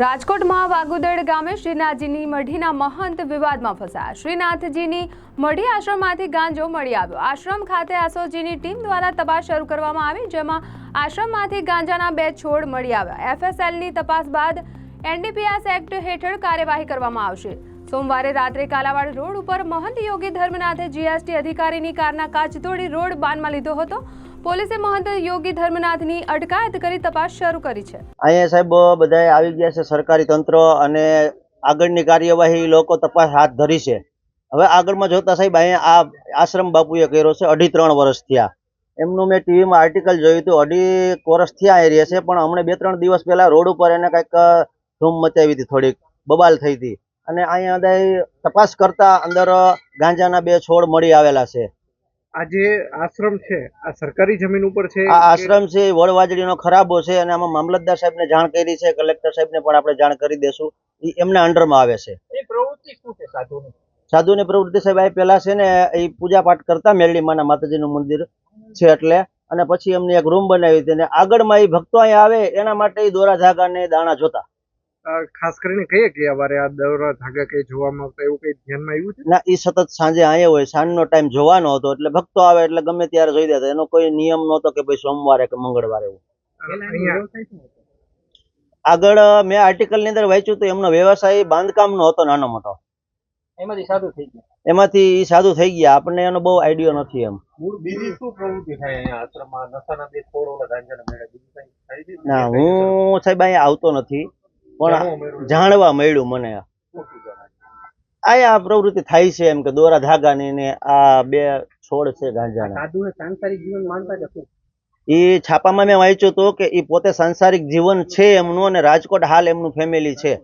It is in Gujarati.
રાજકોટમાં વાગુદડ ગામે શ્રીનાથજીની મઢીના મહંત વિવાદમાં ફસાયા. શ્રીનાથજીની મઢી આશ્રમમાંથી ગાંજો મળી આવ્યો. આશ્રમ ખાતે આસોજીની ટીમ દ્વારા તપાસ શરૂ કરવામાં આવી, જેમાં આશ્રમમાંથી ગાંજાના બે છોડ મળી આવ્યા. એફએસએલની તપાસ બાદ એનડીપીએસ એક્ટ હેઠળ કાર્યવાહી કરવામાં આવશે. સોમવારે રાત્રે કાલાવાડ રોડ ઉપર મહંત યોગી ધર્મનાથે જીએસટી અધિકારીની કારના કાચ તોડી રોડ બાનમાં લીધો હતો. પોલીસે મહંત યોગી ધર્મનાથની અટકાયત કરી તપાસ શરૂ કરી છે. અહીંયા સાહેબ બધા આવી ગયા છે સરકારી તંત્ર અને આગળની કાર્યવાહી લોકો તપાસ હાથ ધરી છે. હવે આગળમાં જોતા સાહેબ અહીંયા આ આશ્રમ બાપુએ કર્યો છે, અઢી ત્રણ વર્ષ થયા. એમનું મેં ટીવીમાં આર્ટિકલ જોયું હતું, અઢી વર્ષ થયા એ છે, પણ હમણાં બે ત્રણ દિવસ પહેલા રોડ ઉપર એને કંઈક ધૂમ મચાવી હતી, થોડીક બબાલ થઈ હતી. અને અહીંયા તપાસ કરતા અંદર ગાંજાના બે છોડ મળી આવેલા છે. આ જે આશ્રમ છે આ સરકારી જમીન ઉપર છે આ આશ્રમ છે એ વડવાજડીનો ખરાબો છે અને આમાં મામલતદાર સાહેબને જાણ કરી છે કલેક્ટર સાહેબને પણ આપણે જાણ કરી દેશું. એ એમના અંડરમાં આવે છે. એ પ્રવૃત્તિ શું છે સાધુની? સાધુની પ્રવૃત્તિ સાહેબ આ પેલા છે ને એ પૂજા પાઠ કરતા મેરડી માના માતાજીનું મંદિર છે એટલે અને પછી એમની એક રૂમ બનાવી હતી અને આગળમાં એ ભક્તો અહીંયા આવે એના માટે એ દોરા ધાગા ને દાણા જોતા. ખાસ કરીને કહીએ કે વારે આ દોરા ધાગા કઈ જોવામાં આવતા એવું કઈ ધ્યાનમાં આવ્યું છે? ના એ સતત સાંજે અહીંયા હોય સાંજનો ટાઈમ જોવાનો હતો એટલે ભક્તો આવે એટલે ગમે ત્યારે જોઈ દેતા એનો કોઈ નિયમ નહોતો કે ભાઈ સોમવારે કે મંગળવારે એવું. આગળ મેં આર્ટિકલની અંદર વાંચ્યું તો એમનો વ્યવસાય બાંધકામનો હતો નાનો મોટો. એમાંથી સાધુ થઈ ગયા? એમાંથી સાધુ થઈ ગયા આપણને એનો બહુ આઈડિયો નથી એમ. મૂળ બીજી શું પ્રવૃત્તિ થાય અહીંયા આશ્રમમાં? નશાના બે છોડ ઓલા ગાંજાના મેળા બીજું કઈ થાય છે? ના હું સાહેબ અહીંયા આવતો નથી. પણ જાણવા મળ્યું. મને. આ પ્રવૃત્તિ થાય છે એમ કે દોરા ધાગા ને આ બે છોડ છે ગાંજાના. સાધુને સાંસારિક જીવન માનતા કે શું? એ છાપામાં મેં વાંચ્યું હતું કે એ પોતે સાંસારિક જીવન છે એમનું અને રાજકોટ હાલ એમનું ફેમિલી છે.